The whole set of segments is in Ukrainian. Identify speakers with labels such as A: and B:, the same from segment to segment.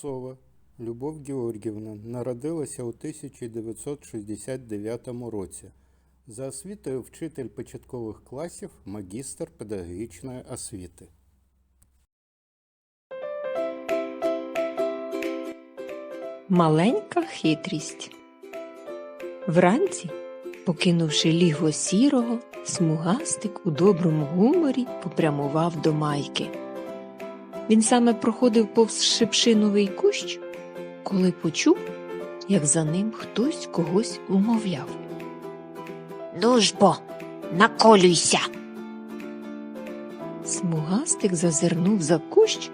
A: Купцова Любов Георгівна народилася у 1969 році. За освітою вчитель початкових класів, магістр педагогічної освіти.
B: Маленька хитрість. Вранці, покинувши лігво сірого, смугастик у доброму гуморі попрямував до майки. Він саме проходив повз шипшиновий кущ, коли почув, як за ним хтось когось умовляв.
C: Ну ж бо, наколюйся.
B: Смугастик зазирнув за кущ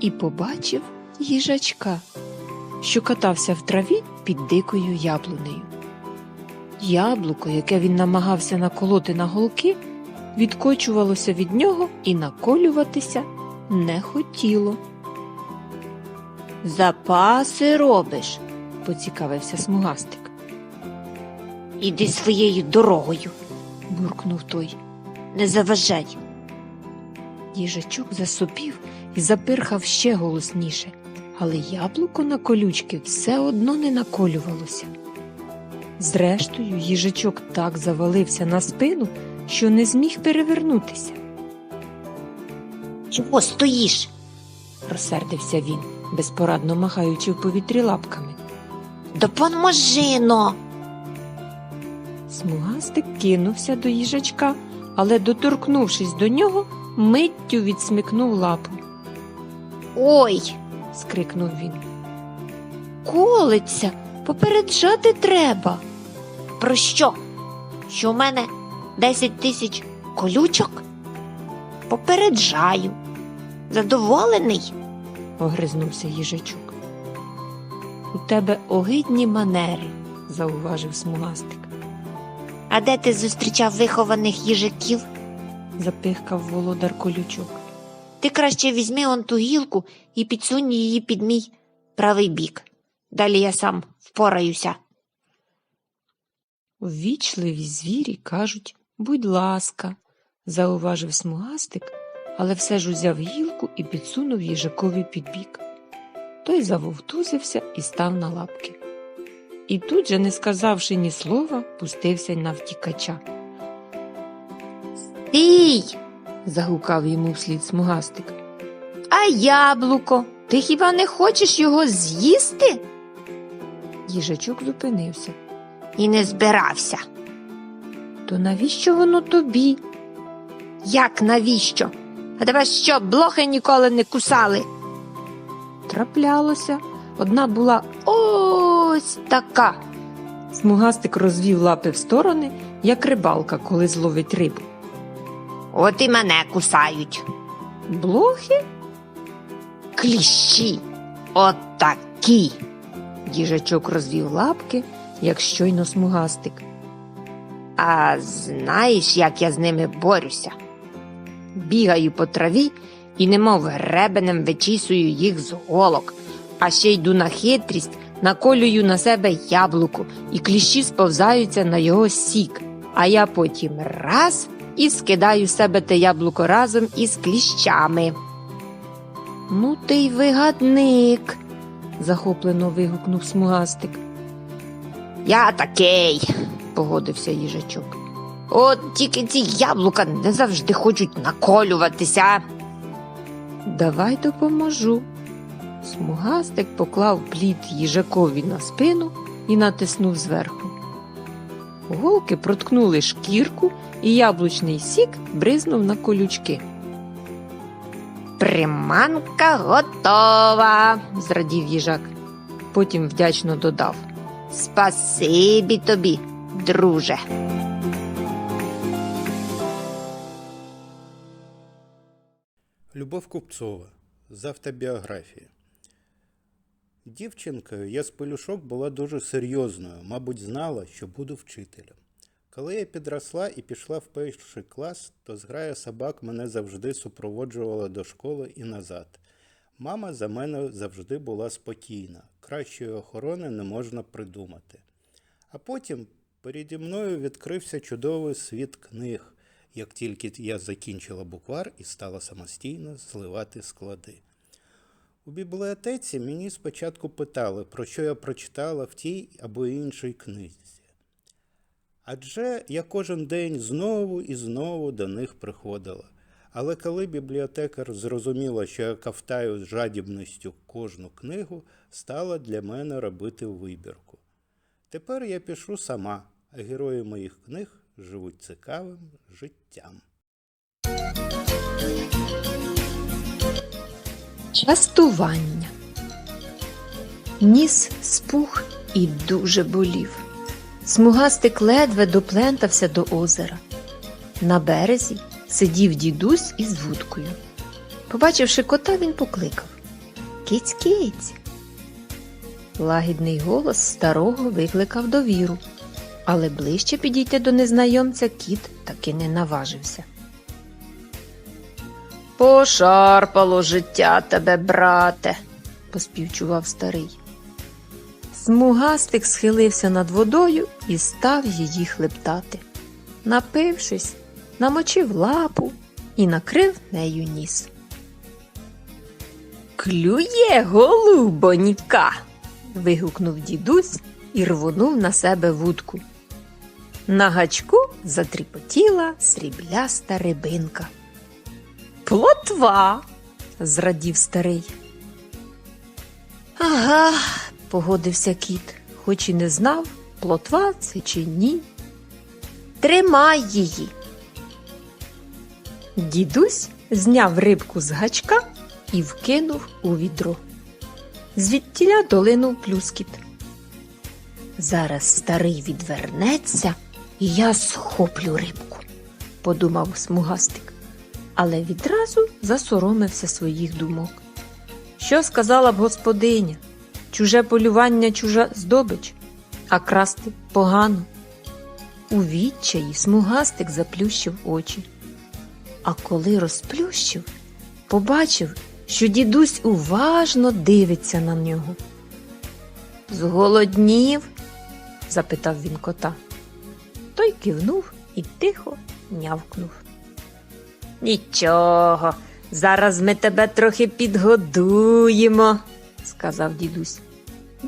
B: і побачив їжачка, що катався в траві під дикою яблунею. Яблуко, яке він намагався наколоти на голки, відкочувалося від нього і наколюватися не хотіло.
C: Запаси робиш.
B: Поцікавився смугастик,
C: Іди своєю дорогою.
B: буркнув той.
C: Не заважай.
B: Їжачок засопів і запирхав ще голосніше, але яблуко на колючки все одно не наколювалося. Зрештою, їжачок так завалився на спину, що не зміг перевернутися,
C: Чого стоїш?
B: розсердився він, безпорадно махаючи в повітрі лапками.
C: Допоможи но.
B: Смугастик кинувся до їжачка, але, доторкнувшись до нього, миттю відсмикнув лапу.
C: Ой,
B: скрикнув він.
C: колиться, попереджати треба. Про що? Що у мене 10 тисяч колючок? Попереджаю. Задоволений?
B: огризнувся їжачок. У тебе огидні манери, зауважив смугастик,
C: А де ти зустрічав вихованих їжаків?
B: запихкав володар колючок.
C: Ти краще візьми он ту гілку і підсунь її під мій правий бік. Далі я сам впораюся.
B: Ввічливі звірі кажуть, будь ласка, зауважив смугастик, але все ж узяв гілку і підсунув їжакові під бік. Той завовтузився і став на лапки. І тут же, не сказавши ні слова, пустився на втікача.
C: Стій!
B: загукав йому вслід смугастик.
C: А яблуко, ти хіба не хочеш його з'їсти?
B: Їжачок зупинився.
C: І не збирався.
B: То навіщо воно тобі?
C: Як навіщо? А тебе що, блохи ніколи не кусали?
B: Траплялося. Одна була
C: Ось така.
B: смугастик розвів лапи в сторони, як рибалка, коли зловить рибу.
C: От і мене кусають.
B: Блохи?
C: Кліщі. От такі.
B: Їжачок розвів лапки, як щойно смугастик.
C: А знаєш, як я з ними борюся? Бігаю по траві і немов гребенем вичісую їх з голок, а ще йду на хитрість, наколюю на себе яблуко, і кліщі сповзаються на його сік, а я потім раз і скидаю себе те яблуко разом із кліщами.
B: Ну ти й вигадник, захоплено вигукнув смугастик.
C: Я такий, погодився їжачок. От тільки ці яблука не завжди хочуть наколюватися.
B: Давай допоможу. Смугастик поклав плід їжакові на спину і натиснув зверху. Голки проткнули шкірку, і яблучний сік бризнув на колючки.
C: Приманка готова.
B: зрадів їжак. Потім вдячно додав.
C: Спасибі тобі, друже.
A: Любов Купцова з автобіографії. Дівчинкою я з пелюшок була дуже серйозною, мабуть, знала, що буду вчителем. Коли я підросла і пішла в перший клас, то зграя собак мене завжди супроводжувала до школи і назад. Мама за мене завжди була спокійна, кращої охорони не можна придумати. А потім переді мною відкрився чудовий світ книг, як тільки я закінчила буквар і стала самостійно зливати склади. У бібліотеці мені спочатку питали, про що я прочитала в тій або іншій книзі. Адже я кожен день знову і знову до них приходила. Але коли бібліотекар зрозуміла, що я ковтаю з жадібністю кожну книгу, стала для мене робити вибірку. Тепер я пишу сама, а герої моїх книг живуть цікавим життям.
B: Частування. Ніс спух і дуже болів. Смугастик ледве доплентався до озера. На березі сидів дідусь із вудкою. Побачивши кота, він покликав Киць киць. Лагідний голос старого викликав довіру, але ближче підійти до незнайомця кіт таки не наважився. Пошарпало життя тебе, брате, поспівчував старий. Смугастик схилився над водою і став її хлептати. Напившись, намочив лапу і накрив нею ніс. Клює голубонька. вигукнув дідусь і рвонув на себе вудку. На гачку затріпотіла срібляста рибинка. Плотва, зрадів старий. Ага, погодився кіт, хоч і не знав, плотва це чи ні. Тримай її. Дідусь зняв рибку з гачка і вкинув у відро. Звідтіля долинув плюскіт. Зараз старий відвернеться, я схоплю рибку, подумав смугастик але відразу засоромився своїх думок. Що сказала б господиня? Чуже полювання, чужа здобич, а красти погано. У відчаї смугастик заплющив очі. А коли розплющив, побачив, що дідусь уважно дивиться на нього. Зголоднів? запитав він кота. Той кивнув і тихо нявкнув. Нічого, зараз ми тебе трохи підгодуємо, сказав дідусь.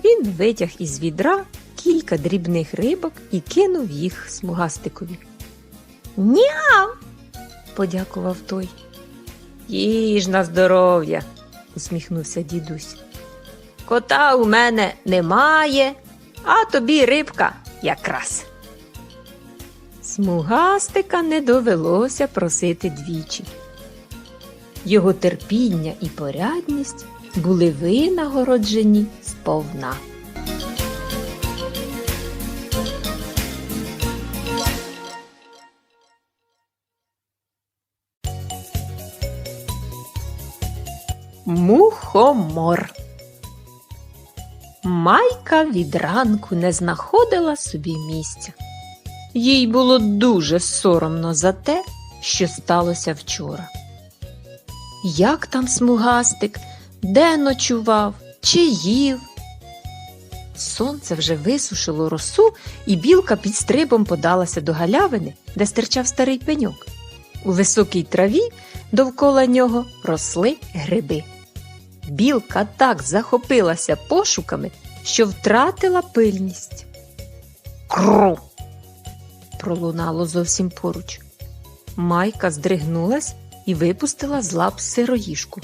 B: Він витяг із відра кілька дрібних рибок і кинув їх смугастикові. Няв. подякував той. Їж на здоров'я, усміхнувся дідусь. Кота у мене немає, а тобі рибка якраз. Смугастика не довелося просити двічі. Його терпіння і порядність були винагороджені сповна. Мухомор Майка від ранку не знаходила собі місця. Їй було дуже соромно за те, що сталося вчора. Як там смугастик, де ночував, чи їв? Сонце вже висушило росу, і білка під стрибом подалася до галявини, де стирчав старий пеньок. У високій траві довкола нього росли гриби. Білка так захопилася пошуками, що втратила пильність. Кру! Пролунало зовсім поруч. Майка здригнулась і випустила з лап сироїжку.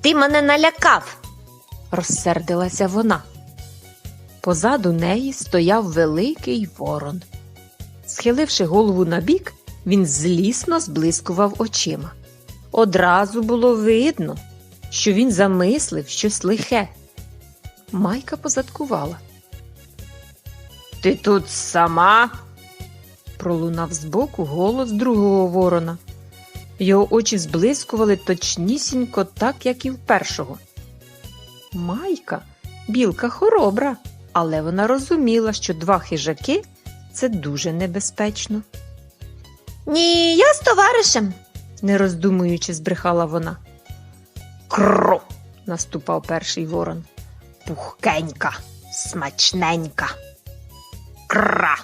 B: Ти мене налякав, розсердилася вона. Позаду неї стояв великий ворон. Схиливши голову набік, він злісно зблискував очима. Одразу було видно, що він замислив щось лихе. Майка позадкувала. Ти тут сама? пролунав збоку голос другого ворона. Його очі зблискували точнісінько так, як і в першого. Майка, білка хоробра, але вона розуміла, що два хижаки це дуже небезпечно. Ні, я з товаришем, не роздумуючи, збрехала вона. Кру. наступав перший ворон. Пухкенька, смачненька. Кра.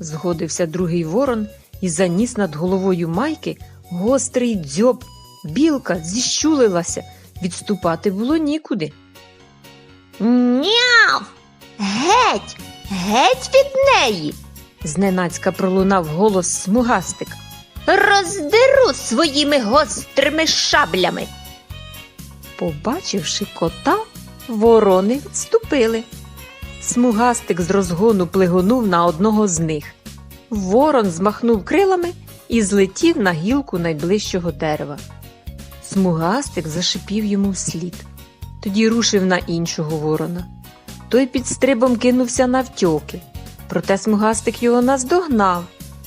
B: згодився другий ворон і заніс над головою майки гострий дзьоб. Білка зіщулилася відступати було нікуди.
C: Няв! Геть! Геть від неї!
B: Зненацька пролунав голос смугастик.
C: Роздеру своїми гострими шаблями.
B: Побачивши кота, ворони відступили. Смугастик з розгону плигонув на одного з них. Ворон змахнув крилами і злетів на гілку найближчого дерева. Смугастик зашипів йому вслід. Тоді рушив на іншого ворона. Той під стрибом кинувся навтьоки. Проте смугастик його наздогнав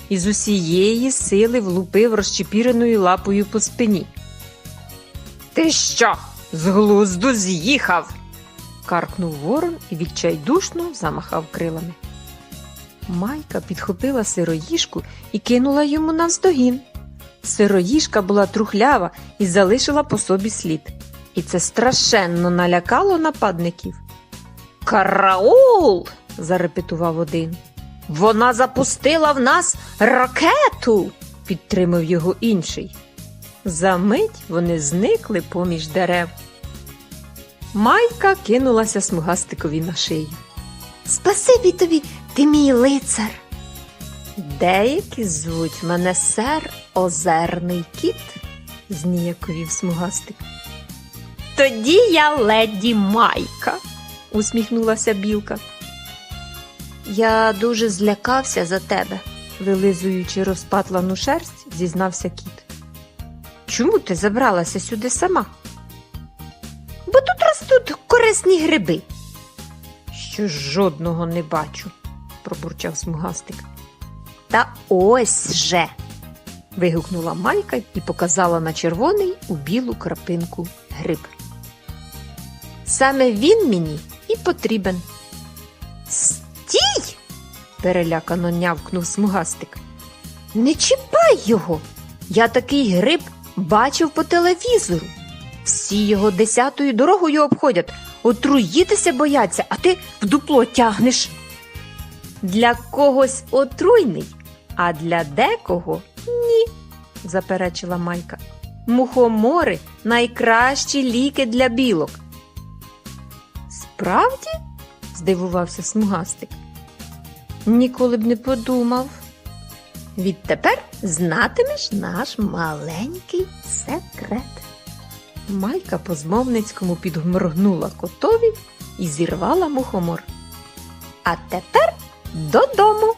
B: і з усієї сили влупив розчепіреною лапою по спині. Ти що, з глузду з'їхав? Каркнув ворон і відчайдушно замахав крилами. Майка підхопила сироїжку і кинула йому навздогін. Сироїжка була трухлява і залишила по собі слід. І це страшенно налякало нападників. Караул! зарепетував один. Вона запустила в нас ракету, підтримав його інший. За мить вони зникли поміж дерев. Майка кинулася смугастикові на шию.
C: Спасибі тобі, ти мій лицар.
B: Деякі звуть мене сер Озерний кіт, зніяковів смугастик. Тоді я леді Майка, усміхнулася білка. Я дуже злякався за тебе, вилизуючи розпатлану шерсть, зізнався кіт. Чому ти забралася сюди сама?
C: Корисні гриби.
B: Що жодного не бачу, пробурчав смугастик.
C: Та ось же.
B: вигукнула Майка і показала на червоний у білу крапинку гриб. Саме він мені і потрібен.
C: Стій!
B: перелякано нявкнув смугастик.
C: Не чіпай його.
B: Я такий гриб бачив по телевізору. Всі його десятою дорогою обходять, отруїтися бояться, а ти в дупло тягнеш. Для когось отруйний, а для декого ні, заперечила Майка. Мухомори найкращі ліки для білок. Справді? здивувався смугастик. Ніколи б не подумав. Відтепер знатимеш наш маленький секрет. Майка по змовницькому підморгнула котові і зірвала мухомор. А тепер додому.